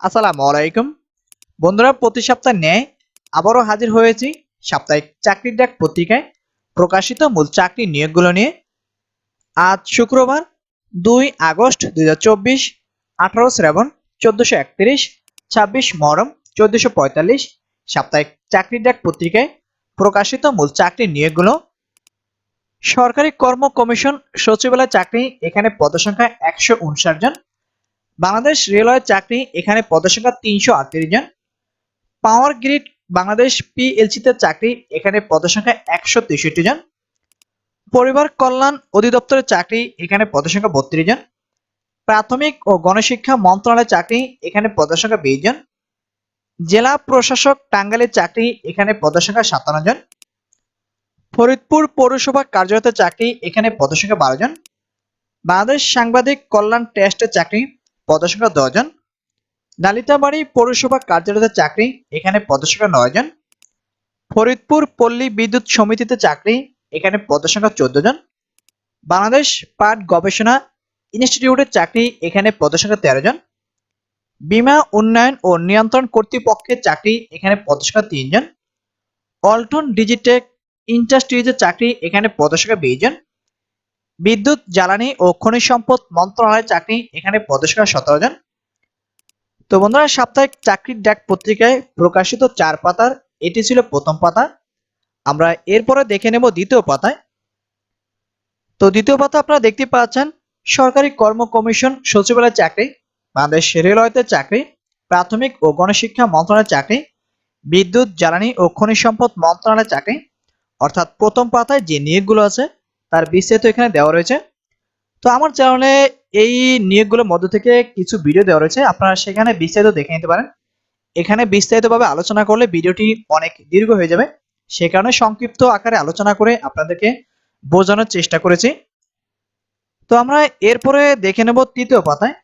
আসসালামু আলাইকুম। বন্ধুরা, প্রতি সপ্তাহ ন্যায় আবারও হাজির হয়েছি সাপ্তাহিক চাকরির ডাক পত্রিকায় প্রকাশিত মূল চাকরি নিয়োগগুলো নিয়ে। আজ শুক্রবার দুই আগস্ট দুই হাজার চব্বিশ, আঠারো শ্রাবণ চোদ্দশো একত্রিশ, ছাব্বিশ মরম চোদ্দশো পঁয়তাল্লিশ সাপ্তাহিক চাকরির ডাক পত্রিকায় প্রকাশিত মূল চাকরির নিয়োগগুলো। সরকারি কর্ম কমিশন সচিবালয় চাকরি এখানে পদসংখ্যা একশো উনষাট জন বাংলাদেশ রেলওয়ে চাকরি এখানে পদসংখ্যা তিনশো আটত্রিশ জন। পাওয়ার গ্রিড বাংলাদেশ পিএলসিতে চাকরি এখানে পদসংখ্যা একশো তেষট্টি জন। পরিবার কল্যাণ অধিদপ্তরের চাকরি এখানে পদসংখ্যা বত্রিশ জন। প্রাথমিক ও গণশিক্ষা মন্ত্রণালয়ের চাকরি এখানে পদসংখ্যা বিশ জন। জেলা প্রশাসক টাঙ্গাইলের চাকরি এখানে পদসংখ্যা সাতান্ন জন। ফরিদপুর পৌরসভা কার্যালয়তে চাকরি এখানে পদসংখ্যা বারো জন। বাংলাদেশ সাংবাদিক কল্যাণ ট্রাস্টের চাকরি পদসংখ্যা দশ জন। নালিতাবাড়ি পৌরসভা কার্যালয়তে চাকরি, এখানে পদসংখ্যা নয় জন। ফরিদপুর পল্লী বিদ্যুৎ সমিতিতে চাকরি, এখানে পদসংখ্যা চোদ্দ জন। বাংলাদেশ পাট গবেষণা ইনস্টিটিউটের চাকরি, এখানে পদসংখ্যা তেরো জন। বিমা উন্নয়ন ও নিয়ন্ত্রণ কর্তৃপক্ষের চাকরি, এখানে পদসংখ্যা তিনজন অল্টন ডিজিটেক ইন্ডাস্ট্রিজের চাকরি, এখানে পদসংখ্যা বিশ জন। বিদ্যুৎ, জ্বালানি ও খনিজ সম্পদ মন্ত্রণালয়ের চাকরি এখানে পদসংখ্যা সতেরো জন। তো বন্ধুরা, সাপ্তাহিক চাকরির ডাক পত্রিকায় প্রকাশিত চার পাতার, এটি ছিল প্রথম পাতা। আমরা এরপরে দেখে নেব দ্বিতীয় পাতায়। তো দ্বিতীয় পাতা আপনারা দেখতে পাচ্ছেন, সরকারি কর্ম কমিশন সচিবালয় চাকরি, বাংলাদেশ রেলওয়েতে চাকরি, প্রাথমিক ও গণশিক্ষা মন্ত্রণালয়ের চাকরি, বিদ্যুৎ, জ্বালানি ও খনিজ সম্পদ মন্ত্রণালয়ের চাকরি। অর্থাৎ প্রথম পাতায় যে নিয়োগগুলো আছে তার বিস্তারিত এখানে দেওয়া রয়েছে। তো আমার চ্যানেলে এই নিয়োগগুলোর মধ্য থেকে কিছু ভিডিও দেওয়া রয়েছে। আপনারা সেখানে বিস্তারিত দেখে নিতে পারেন। এখানে বিস্তারিতভাবে আলোচনা করলে ভিডিওটি অনেক দীর্ঘ হয়ে যাবে। সে কারণে সংক্ষিপ্ত আকারে আলোচনা করে আপনাদেরকে বোঝানোর চেষ্টা করেছি। তো আমরা এরপরে দেখে নেব তৃতীয় পাতায়।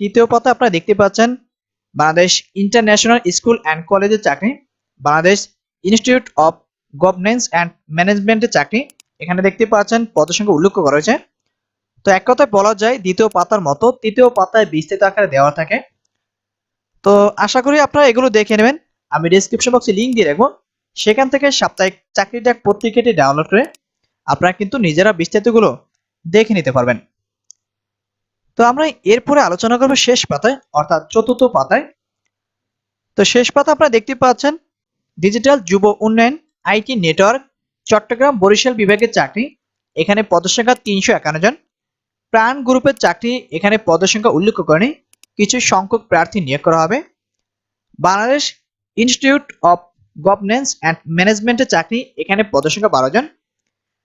তৃতীয় পাতা আপনারা দেখতে পাচ্ছেন বাংলাদেশ ইন্টারন্যাশনাল স্কুল অ্যান্ড কলেজের চাকরি, Bangladesh institute of governance and ম্যানেজমেন্টের চাকরি এখানে দেখতে পাচ্ছেন পদসংখ্যা উল্লেখ করা হয়েছে। তো এক কথায় বলা যায়, দ্বিতীয় পাতার মতো তৃতীয় পাতায় বিস্তৃত আকারে দেওয়া থাকে। তো আশা করি আপনারা এগুলো দেখে নেবেন। আমি ডিসক্রিপশন বক্সে লিঙ্ক দিয়ে রাখব। সেখান থেকে সাপ্তাহিক চাকরি ডাক পত্রিকাটি ডাউনলোড করে আপনারা কিন্তু নিজেরা বিস্তারিতগুলো দেখে নিতে পারবেন। তো আমরা এরপরে আলোচনা করব শেষ পাতায়, অর্থাৎ চতুর্থ পাতায়। তো শেষ পাতা আপনারা দেখতে পাচ্ছেন ডিজিটাল যুব উন্নয়ন, আইটি নেটওয়ার্ক চট্টগ্রাম বরিশাল বিভাগের চাকরি, এখানে পদসংখ্যা তিনশো একান্ন জন। প্রাণ গ্রুপের চাকরি, এখানে পদসংখ্যা উল্লেখ করেনি। কিছু সংখ্যক প্রার্থী নিয়োগ করা হবে। Bangladesh institute of governance and ম্যানেজমেন্টের চাকরি, এখানে পদসংখ্যা বারো জন।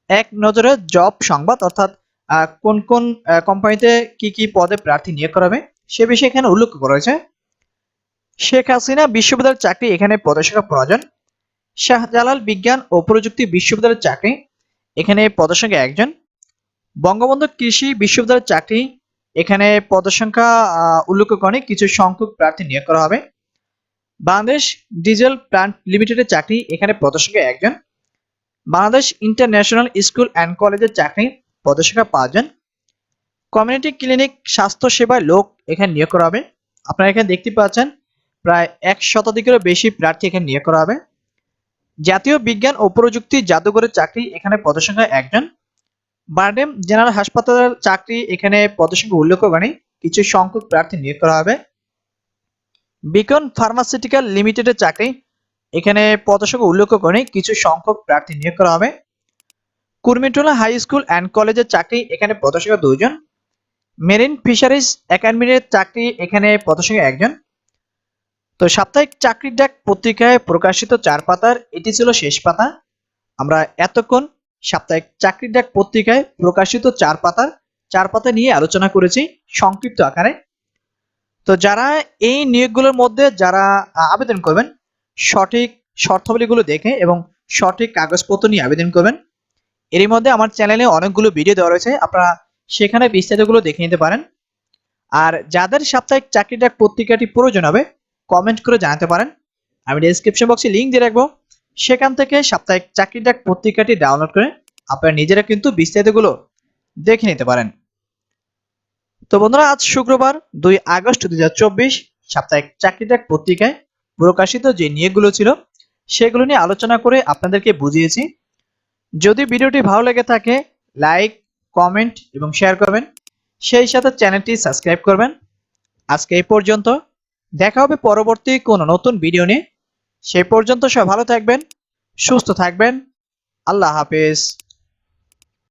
এক নজরে জব সংবাদ, অর্থাৎ কোন কোন কোম্পানিতে কি কি পদে প্রার্থী নিয়োগ করা হবে, সে বিষয়ে এখানে উল্লেখ করা হয়েছে। শেখ হাসিনা বিশ্ববিদ্যালয়ের চাকরি, এখানে পদসংখ্যা পনেরো জন। শাহজালাল বিজ্ঞান ও প্রযুক্তি বিশ্ববিদ্যালয়ের চাকরি। এখানে পদসংখ্যা একজন। বঙ্গবন্ধু কৃষি বিশ্ববিদ্যালয়ের চাকরি। এখানে পদসংখ্যা আহ, উল্লেখ করে কিছু সংখ্যক প্রার্থী নিয়োগ করা হবে। বাংলাদেশ ডিজেল প্লান্ট লিমিটেডের চাকরি। এখানে পদসংখ্যা একজন। বাংলাদেশ ইন্টারন্যাশনাল স্কুল অ্যান্ড কলেজের চাকরি। পদসংখ্যা পাঁচজন। কমিউনিটি ক্লিনিক স্বাস্থ্য সেবায় লোক এখানে নিয়োগ করা হবে। আপনারা এখানে দেখতে পাচ্ছেন প্রায় এক শতাধিকেরও বেশি প্রার্থী এখানে নিয়োগ করা হবে। জাতীয় বিজ্ঞান ও প্রযুক্তি জাদুঘরের চাকরি এখানে পদসংখ্যা একজন। বারডেম জেনারেল হাসপাতালের চাকরি এখানে পদসংখ্যা উল্লেখ করে কিছু সংখ্যক প্রার্থী নিয়োগ করা হবে। বিকন ফার্মাসিউটিক্যাল লিমিটেডের চাকরি এখানে পদসংখ্যা উল্লেখ করে কিছু সংখ্যক প্রার্থী নিয়োগ করা হবে। কুর্মিটোলা হাই স্কুল অ্যান্ড কলেজের চাকরি এখানে পদসংখ্যা দুইজন। মেরিন ফিশারিজ একাডেমির চাকরি এখানে পদসংখ্যা একজন। তো সাপ্তাহিক চাকরির ডাক পত্রিকায় প্রকাশিত চার পাতার, এটি ছিল শেষ পাতা। আমরা এতক্ষণ সাপ্তাহিক চাকরির ডাক পত্রিকায় প্রকাশিত চার পাতার, চার পাতা নিয়ে আলোচনা করেছি সংক্ষিপ্ত আকারে। তো যারা এই নিয়োগগুলোর মধ্যে যারা আবেদন করবেন, সঠিক শর্তাবলীগুলো দেখে এবং সঠিক কাগজপত্র নিয়ে আবেদন করবেন, এরই মধ্যে আমার চ্যানেলে অনেকগুলো ভিডিও দেওয়া রয়েছে, আপনারা সেখানে বিস্তারিতগুলো দেখে নিতে পারেন। আর যাদের সাপ্তাহিক চাকরি ডাক পত্রিকাটি প্রয়োজন হবে কমেন্ট করে জানাতে পারেন। আমি ডেসক্রিপশন বক্সে লিঙ্ক দিয়ে রাখব। সেখান থেকে সাপ্তাহিক চাকরি ডাক পত্রিকাটি ডাউনলোড করে আপনারা নিজেরা কিন্তু বিস্তারিতগুলো দেখে নিতে পারেন। তো বন্ধুরা, আজ শুক্রবার, দুই আগস্ট দু হাজার চব্বিশ, সাপ্তাহিক চাকরি ডাক পত্রিকায় প্রকাশিত যে নিয়োগগুলো ছিল, সেগুলো নিয়ে আলোচনা করে আপনাদেরকে বুঝিয়েছি। যদি ভিডিওটি ভালো লেগে থাকে লাইক কমেন্ট এবং শেয়ার করবেন। সেই সাথে চ্যানেলটি সাবস্ক্রাইব করবেন। আজকে এই পর্যন্ত। দেখা হবে পরবর্তী কোন নতুন ভিডিও নিয়ে। সে পর্যন্ত সব ভালো থাকবেন, সুস্থ থাকবেন। আল্লাহ হাফেজ।